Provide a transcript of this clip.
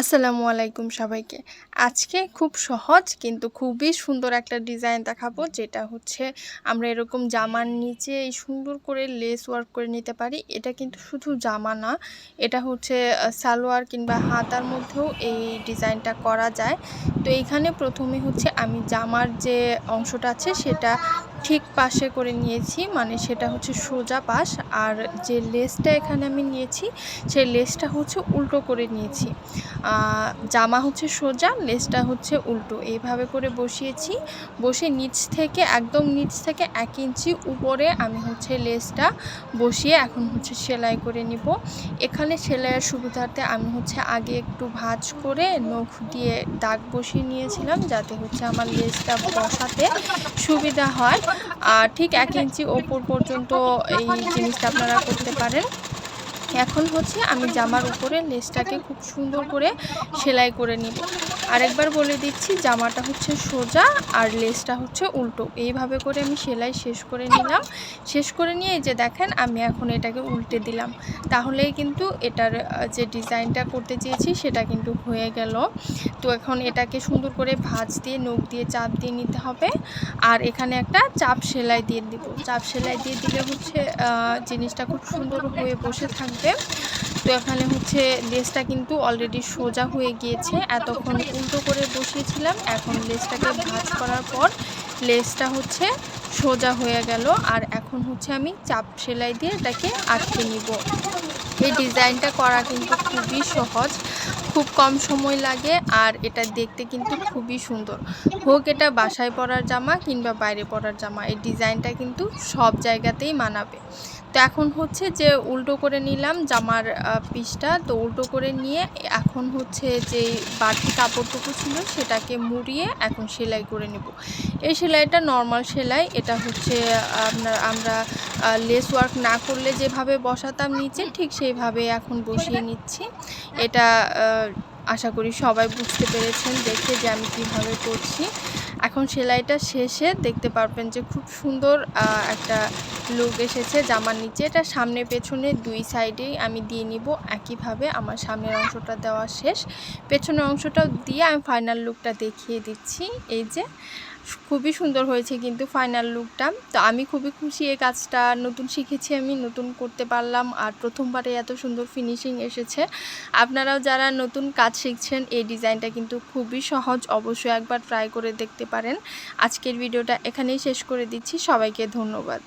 আসসালামু আলাইকুম সবাইকে। আজকে খুব সহজ কিন্তু খুবই সুন্দর একটা ডিজাইন দেখাবো, যেটা হচ্ছে আমরা এরকম জামার নিচে এই সুন্দর করে লেস ওয়ার্ক করে নিতে পারি। এটা কিন্তু শুধু জামা না, এটা হচ্ছে সালোয়ার কিংবা হাতার মধ্যেও এই ডিজাইনটা করা যায়। তো এইখানে প্রথমে হচ্ছে আমি জামার যে অংশটা আছে সেটা ঠিক পাশে করে নিয়েছি মানে সেটা হচ্ছে সোজা পাশ। আর যে লেসটা এখানে আমি নিয়েছি, সেই লেসটা হচ্ছে উল্টো করে নিয়েছি। জামা হচ্ছে সোজা, লেসটা হচ্ছে উল্টো। এইভাবে করে বসিয়েছি। বসে নিচ থেকে, একদম নিচ থেকে এক ইঞ্চি উপরে আমি হচ্ছে লেসটা বসিয়ে এখন হচ্ছে সেলাই করে নিব। এখানে সেলাইয়ের সুবিধার্থে আমি হচ্ছে আগে একটু ভাঁজ করে নখ দিয়ে দাগ বসিয়ে নিয়েছিলাম, যাতে হচ্ছে আমার লেসটা বসাতে সুবিধা হয়। ঠিক এক ইঞ্চি ওপর পর্যন্ত এই জিনিসটা আপনারা করতে পারেন। এখন হচ্ছে আমি জামার উপরে লেসটাকে খুব সুন্দর করে সেলাই করে নিব। আরেকবার বলে দিচ্ছি, জামাটা হচ্ছে সোজা আর লেসটা হচ্ছে উল্টো। এইভাবে করে আমি সেলাই শেষ করে নিলাম। শেষ করে নিয়ে এই যে দেখেন, আমি এখন এটাকে উল্টে দিলাম। তাহলেই কিন্তু এটার যে ডিজাইনটা করতে চেয়েছি সেটা কিন্তু হয়ে গেল। তো এখন এটাকে সুন্দর করে ভাঁজ দিয়ে, নখ দিয়ে, চাপ দিয়ে নিতে হবে। আর এখানে একটা চাপ সেলাই দিয়ে দিব। চাপ সেলাই দিয়ে দিলে হচ্ছে জিনিসটা খুব সুন্দর হয়ে বসে থাকবে। তো এখানে হচ্ছে লেসটা কিন্তু অলরেডি সোজা হয়ে গিয়েছে। এতক্ষণ উল্টো করে বসিয়েছিলাম। এখন লেসটাকে ভাজ করার পর লেসটা হচ্ছে সোজা হয়ে গেল। আর এখন হচ্ছে আমি চাপ সেলাই দিয়ে এটাকে আটকে নিব। এই ডিজাইনটা করা কিন্তু খুবই সহজ, খুব কম সময় লাগে আর এটা দেখতে কিন্তু খুবই সুন্দর। হোক এটা বাসায় পরার জামা কিংবা বাইরে পরার জামা, এই ডিজাইনটা কিন্তু সব জায়গাতেই মানাবে। তো এখন হচ্ছে যে উল্টো করে নিলাম জামার পিসটা, তো উল্টো করে নিয়ে এখন হচ্ছে যে বাড়তি কাপড়টুকু ছিল সেটাকে মুড়িয়ে এখন সেলাই করে নেব। এই সেলাইটা নর্মাল সেলাই, এটা হচ্ছে আপনার, আমরা লেস ওয়ার্ক না করলে যেভাবে বসাতাম নিচে, ঠিক সেইভাবে এখন বসিয়ে নিচ্ছি। এটা আশা করি সবাই বুঝতে পেরেছেন, দেখে যে আমি কীভাবে করছি। এখন সেলাইটা শেষে দেখতে পারবেন যে খুব সুন্দর একটা লুক এসেছে জামার নিচে। এটা সামনে পেছনে দুই সাইডেই আমি দিয়ে নিব। একইভাবে আমার সামনের অংশটা দেওয়া শেষ। পেছনের অংশটাও দিয়ে আমি ফাইনাল লুকটা দেখিয়ে দিচ্ছি। এই যে খুবই সুন্দর হয়েছে কিন্তু ফাইনাল লুকটা তো আমি খুবই খুশি এই কাজটা, নতুন শিখেছি আমি, নতুন করতে পারলাম আর প্রথমবারে এত সুন্দর ফিনিশিং এসেছে। আপনারাও যারা নতুন কাজ শিখছেন, এই ডিজাইনটা কিন্তু খুবই সহজ, অবশ্যই একবার ট্রাই করে দেখতে পারেন। আজকের ভিডিওটা এখানেই শেষ করে দিচ্ছি। সবাইকে ধন্যবাদ।